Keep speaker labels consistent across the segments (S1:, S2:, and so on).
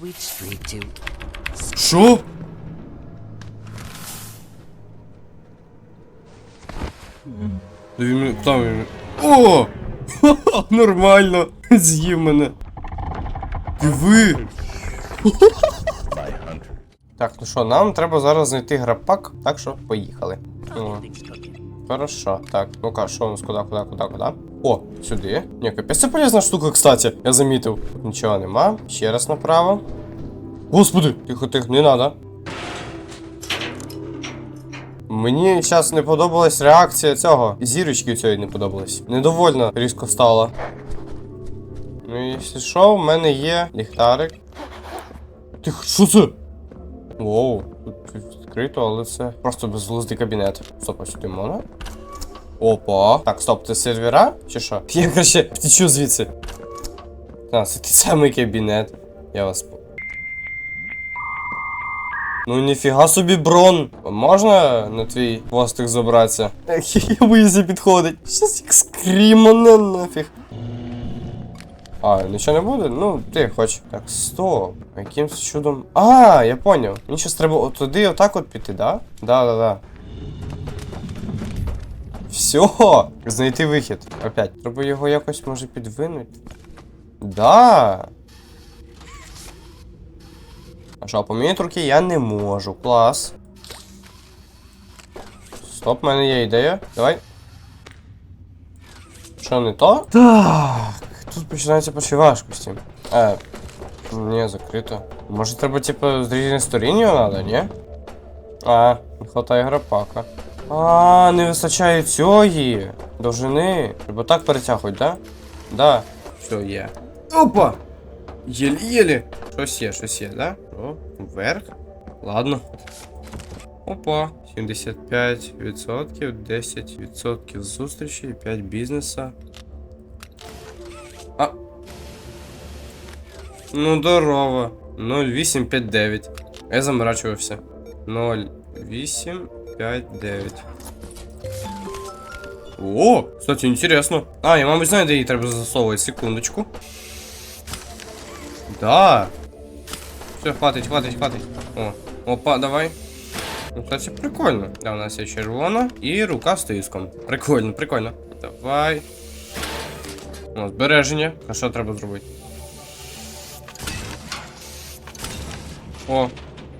S1: sweet street to
S2: Що? Да він Там він. О! Нормально! З'їв мене. Диви! Так, ну що, нам треба зараз знайти грапак, так що поїхали. О, хорошо. Так, ну-ка, що у нас куди, куди, куди, куди? Сюди. Ні, капець, це полезна штука, кстати. Я замітив. Нічого нема. Ще раз направо. Господи, тихо, тихо, не надо. Мені зараз не подобалась реакція цього. Зірочки цієї не подобалась. Недовольно різко стало. Ну, якщо що, в мене є ліхтарик. Тихо, що це? Воу, тут відкрито, але це просто безглуздий кабінет. Стоп, а сюди можна? Опа. Так, стоп, це сервера? Чи що? Я краще втічу звідси. А, це той самий кабінет. Я вас. Ну ніфіга собі брон. Можна на твій хвостик забратися? Я боюся підходить. Щас як скрімане нафіг. А, нічого не буде? Ну, ти хоч. Так, стоп. Якимсь чудом. А, я поняв. Мені щас треба от туди отак от піти, да? Да, да, да. Все, знайти вихід. Опять. Треба його якось може підвинути. Да. А що, поміняти руки я не можу. Клас. Стоп, в мене є ідея. Давай. Що не то? Так. Тут починається перші важкості. Е. Ні, закрито. Може треба, типу, з різних сторін його надо, ні? А, не хватає грапака. А, не вистачає цієї довжини. Треба так перетягувати, да? Да. Все, є. Опа! Єлі-єлі. Щось є, щось є, да? О, вверх. Ладно. Опа. 75%, 10% зустрічі, 5 бізнеса. А. Ну, здорово. 0859. Я заморачувався. 0859. О, кстати, интересно. А, я, мабуть, знаю, де її треба засовувати. Секундочку. Да. Все, хватить, хватить, хватить. О, опа, давай. Ну, кстати, прикольно. Да, у нас є червона і рука з тиском. Прикольно, прикольно. Давай. О, збереження. А що треба зробити? О.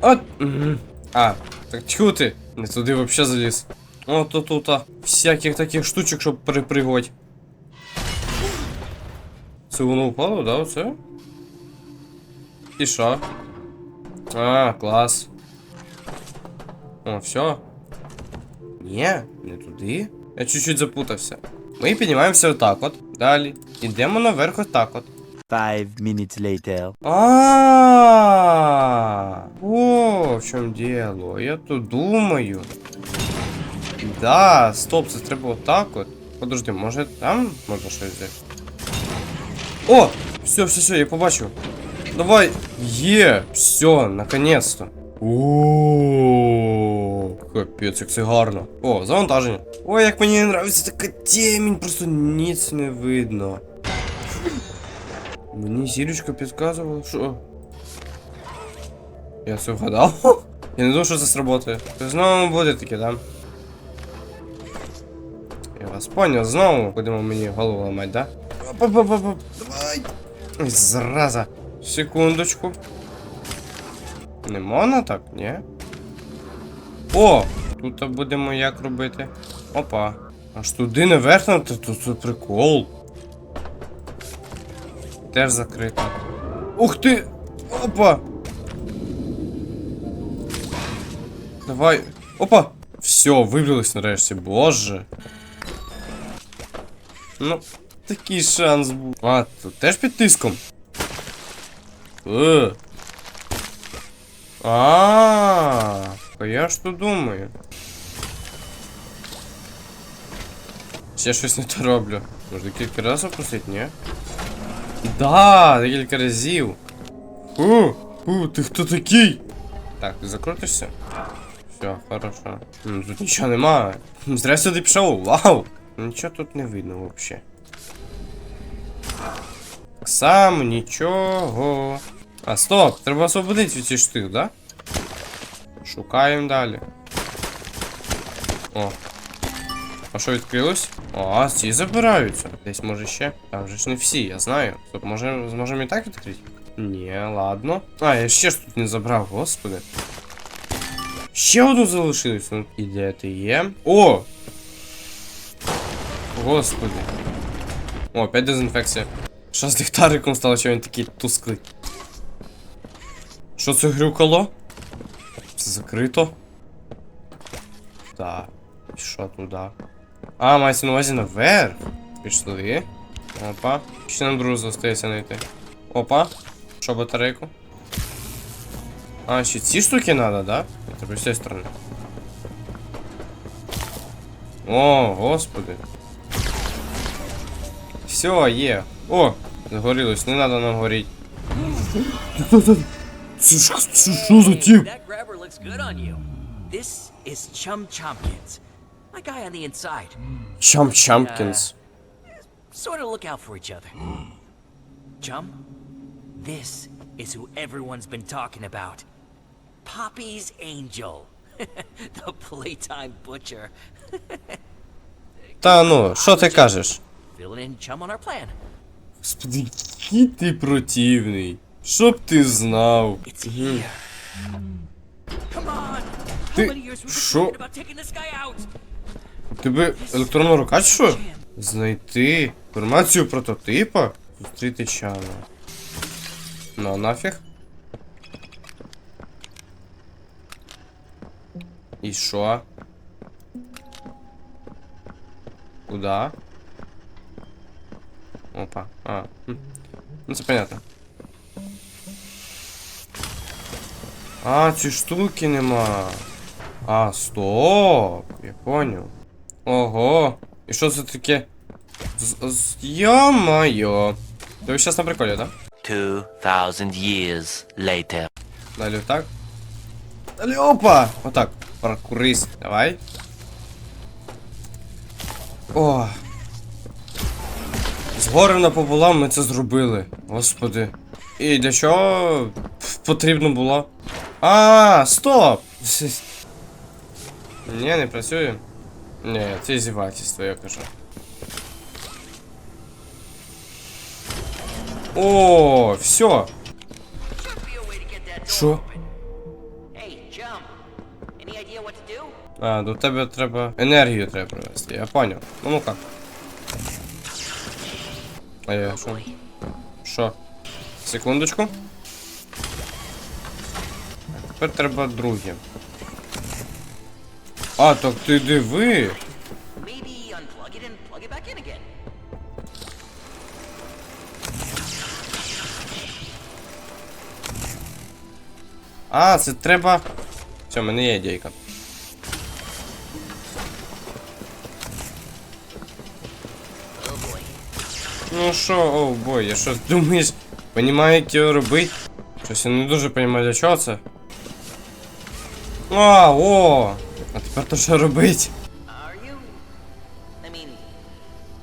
S2: От. А, так тьфу ти. Не туди вообще заліз. О, тут тут а, всяких таких штучок, щоб перепригувати. Це воно упало, да, оце? І що? А, клас. О, все. Ні, не туди. Я чуть-чуть запутався. Ми піднімаємося отак от. Далі. Ідемо наверх отак от.
S1: Five minutes later.
S2: А, в чем дело? Я тут думаю. Да, стоп, це треба отак от. Подожди, може там можна щось взяти? О! Все, все, все, я побачив. Давай! Є! Все, наконец-то. О, капець, як це гарно. О, завантаження. Ой, як мені нравиться така темінь, просто ніц не видно. Мені зірочка підказувала, що. Я все вгадав. Я не думав, що це сработає. Знову буде таке, да? Я вас понял, знову будемо мені голову ламати, да? Давай! Ой, Зараза. Секундочку. Не можна так, ні? О! Тут будемо як робити. Опа. Аж туди наверх, на- тут, тут, тут прикол. Теж закрито. Ух ти! Опа! Давай. Опа! Все, вибрались нарешті, боже. Ну, такий шанс був. А, тут теж під тиском. Е. А, а я ж то думаю. Ще щось не то роблю. Може кілька разів опустити, ні? Да, декілька разів. О, о, ти хто такий? Так, ти закрутишся? Все, хорошо. Ну, тут нічого немає. Зря сюди пішов, вау! Нічого тут не видно вообще. Само нічого. А, стоп! Треба освободити ці штик, да? Шукаємо далі. О. А що відкрилось? А ці забираються. Десь може ще. Там же ж не всі, я знаю. Стоп, може зможемо і так відкрити? Ні, ладно. А, я ще ж тут не забрав, господи. Ще одну залишилось. Ну, і де ти є? О! Господи. О, опять дезінфекція. Що з ліхтариком стало, що він такий тусклий? Що це грюкало? Це закрито. Так. Що туди? А, мається на увазі наверх. Пішли. Опа. Ще нам другу залишається знайти. Опа. Що батарейку? А, ще ці штуки надо, да? Цієї сторони. О, господи. Все, є. О! Загорілось, не надо нам. Це що за тип?
S3: Chum inside.
S2: Чам Чамкінс.
S3: Sort of look out for each other. Chum, this is who everyone's been talking about. Poppy's Angel, the playtime butcher,
S2: Та ну, що ти кажеш? Господи, який ти противний. Щоб ти знав. Ти- що? тебе електронна рука чи що? Знайти інформацію прототипа? Зустріти чана. Ну, а нафіг? І що? Куда? Опа. А. хм. Ну це понятно. А, ці штуки нема. А, стоп. Я понял. Ого. І що це таке? З- з- Йо-моє. Ти зараз на приколі, да?
S1: 2,000 years later.
S2: Далі так. Далі опа! Отак. Паркурист. Давай. О. Згори напополам ми це зробили. Господи. І для чого потрібно було? А, стоп! Ні, не працює. Ні, це зівательство, я кажу. О, все. Що? А, до тебе треба енергію треба привезти, я поняв. Ну ну как? А я що? Що? Секундочку. Тепер треба друге. А, так ти диви. А, це треба. Все, в мене є ідейка. Ну що, оу бой, я що думаєш, понімаю, як його робити? Щось я не дуже розумію, для чого це. А, о! А тепер то що робить?
S3: Are you? I mean,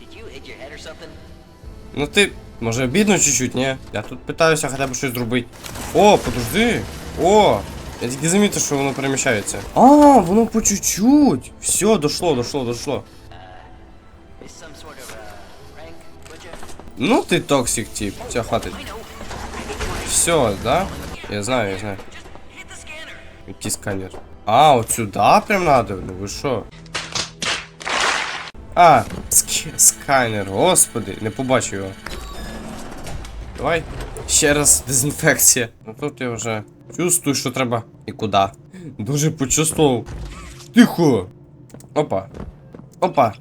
S3: did you hit your head or something?
S2: Ну ти, може обідно чуть-чуть, ні? Я тут питаюся хоча б щось зробити. О, подожди. О! Я тільки замітив, що воно переміщається. А, воно по чуть-чуть. Все, дошло, дошло, дошло. Ну ти токсик, тип.
S3: I know.
S2: Все, да? Я знаю, я знаю. Який сканер. А, от сюди прям надо? Ну ви що? А, ск сканер, господи, не побачив його. Давай. Ще раз дезінфекція. Ну тут я вже чувствую, що треба. І куди? Дуже почувствував. Тихо! Опа. Опа.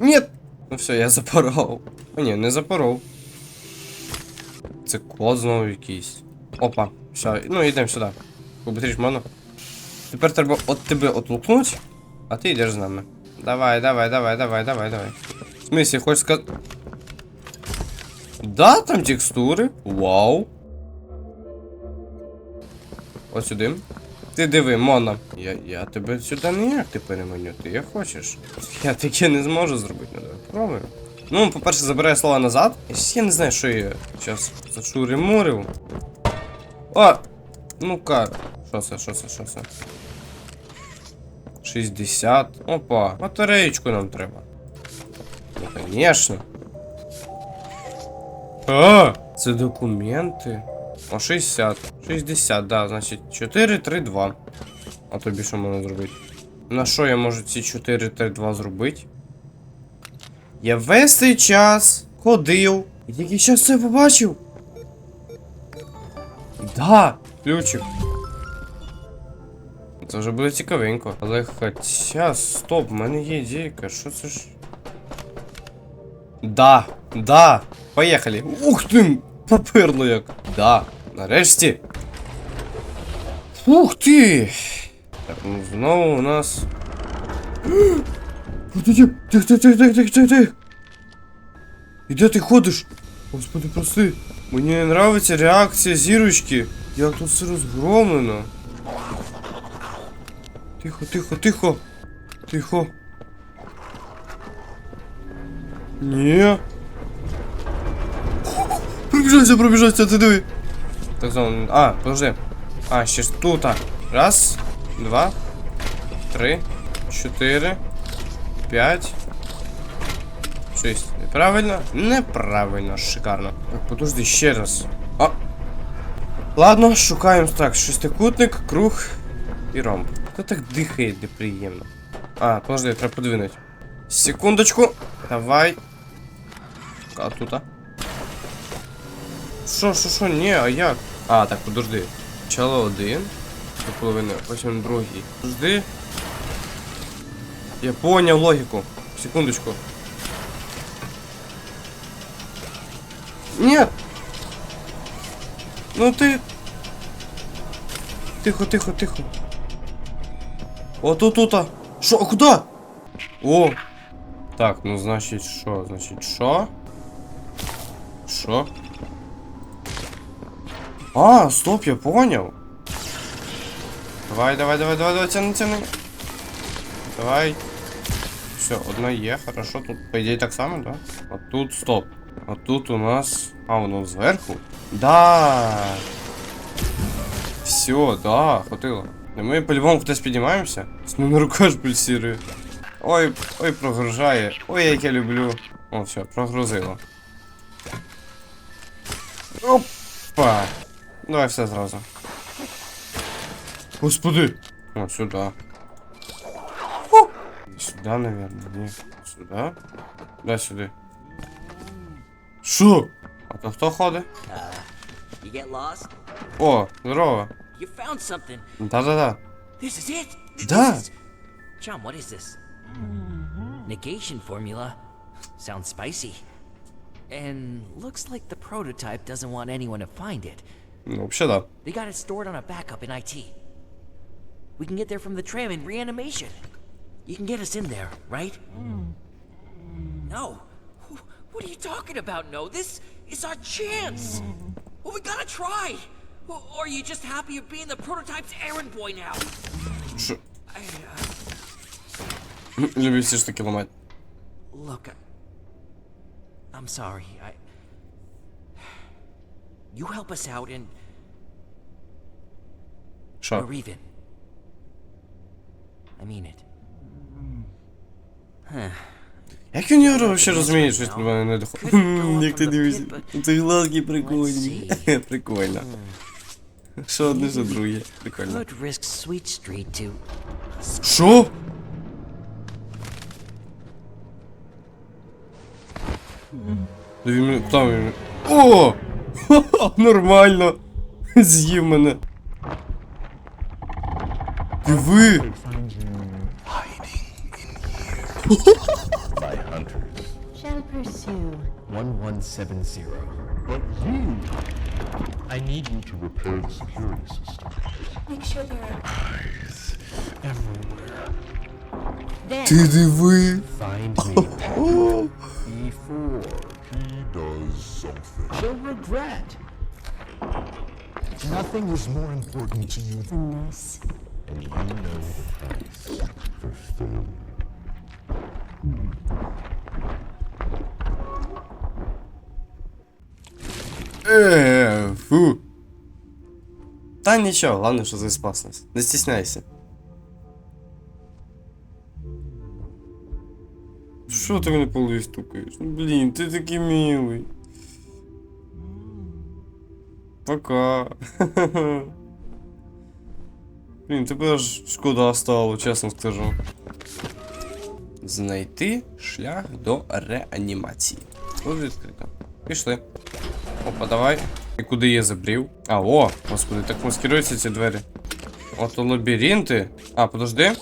S2: Нет! Ну все, я запоров. О, ні, не запоров. Це код знову якийсь. Опа. Все, ну йдемо сюди. Побыстріш можна? Тепер треба от тебе отлукнуть, а ти йдеш з нами. Давай, давай, давай, давай, давай, давай. В смысле, хочеш сказати. Да, там текстури. Вау. От сюди. Ти диви, Мона. Я, я тебе сюди ніяк ти переманю, ти як хочеш. Я таке не зможу зробити, ну давай пробуємо. Ну, по-перше, забираю слова назад. Я, щас- я не знаю, що я зараз зашуримурив. О! Ну-ка. Що це, що це, що це? 60. Опа. Батареєчку нам треба. Ну, конечно. А, це документи. О, 60. 60, да, значить 4, 3, 2. А тобі що можна зробити? На що я можу ці 4, 3, 2 зробити? Я весь цей час ходив. І тільки щас це побачив. Да, ключик. Це вже буде цікавенько. Але хоча, стоп, в мене є ідейка, що це ж. Да, да, поїхали. Ух ти! Поперло як. Да, нарешті. Ух ти! Так, ну знову у нас. Тихо, тихо, тихо, тихо, тихо, тихо, тихо. І де ти ходиш? Господи, прости. Мені не нравиться реакція зірочки. Як тут все розгромлено. Тихо, тихо, тихо. Тихо. Ні. Пробіжайся, пробіжайся, ти диви. Так знову. А, подожди. А, ще ж тут. Раз, два, три, чотири, п'ять. Шість. Неправильно? Неправильно, шикарно. Так, подожди ще раз. А. Ладно, шукаємо так. Шестикутник, круг і ромб. Хто так дихає неприємно? А, подожди, треба подвинути. Секундочку. Давай. А тут, а? Що, що, що, ні, а як? А, так, подожди. Почало один. До половини, потім другий. Подожди. Я поняв логіку. Секундочку. Нет. Ну ти. Тихо, тихо, тихо. О, тут, тут. Що, а куди? О. Так, ну значить що? Значить що? Що? А, стоп, я понял. Давай, давай, давай, давай, давай, тяни, тяни. Давай. Все, одна є, хорошо. Тут, по ідеї, так само, да? А тут стоп. А тут у нас. А, воно зверху? Да. Все, да, хватило. Ми по-любому кудись піднімаємося. Мене рука ж пульсирує. Ой, ой, прогружає. Ой, як я люблю. О, все, прогрузило. Опа. Давай все зразу. Господи. О, сюда. О! Сюда, наверное, не. Сюда. Да, сюди. Що? А то хто ходить?
S3: You?
S2: О, здорово.
S3: You found something.
S2: Да-да-да.
S3: This is it.
S2: Да.
S3: is- what is this? Negation formula. Sounds spicy. And looks like the prototype doesn't want anyone to find it.
S2: Ну, вообще да.
S3: They got it stored on a backup in IT. We can get there from the tram in reanimation. You can get us in there, right? No. Wh- What are you talking about? No, this is our chance. Well, we gotta try. Or or are you just happy of being the prototype's errand boy now?
S2: Що?
S3: I, uh,
S2: Люблю всі ж таки ламати.
S3: look, I, I'm sorry. I. You help us out, and
S2: Що?
S3: we're even. I mean it.
S2: Як він його вообще розуміє, щось до мене не доходить?
S3: Couldn't
S2: Як ти
S3: go up from the
S2: дивишся?
S3: pit, but-
S2: Ти глазки
S3: Let's
S2: прикольні. Прикольно. Що одне, що друге. Прикольно.
S3: Could risk Sweet Street to.
S2: Що? Да він мене- Там він. мене- О! Ха-ха, Нормально! З'їв мене. Диви!
S4: by hunters.
S5: Shall pursue.
S4: 1170. But you! I need you to repair the security system.
S5: Make sure there are.
S4: Everywhere.
S5: Then
S2: Ти диви!
S4: Find me something. She'll regret. Nothing is more important to you than
S5: than this.
S4: and you know the price for failure.
S2: Е, фу. Та нічого, головне, що ти спас нас. Не стісняйся. Що ти мене по голові стукаєш? Ну, блін, ти такий милий. Пока. Блін, тебе аж шкода стало, чесно скажу. Знайти шлях до реанімації. Тут відкрито. Пішли. Опа, давай. І куди я забрів? А, о, господи, так маскируються ці двері. Ото лабіринти. А, подожди.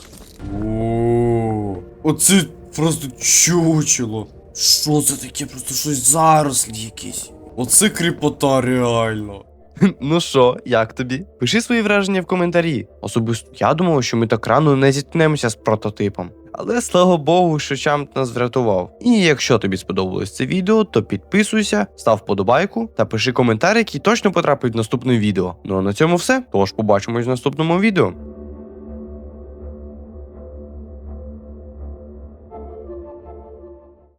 S2: О, Оце просто чучело. Що це таке? Просто щось зарослі якісь. Оце кріпота реально.
S6: Ну що, як тобі? Пиши свої враження в коментарі. Особисто я думав, що ми так рано не зіткнемося з прототипом. Але слава Богу, що Чамп нас врятував. І якщо тобі сподобалось це відео, то підписуйся, став вподобайку та пиши коментар, який точно потрапить в наступне відео. Ну а на цьому все. Тож побачимось в наступному відео.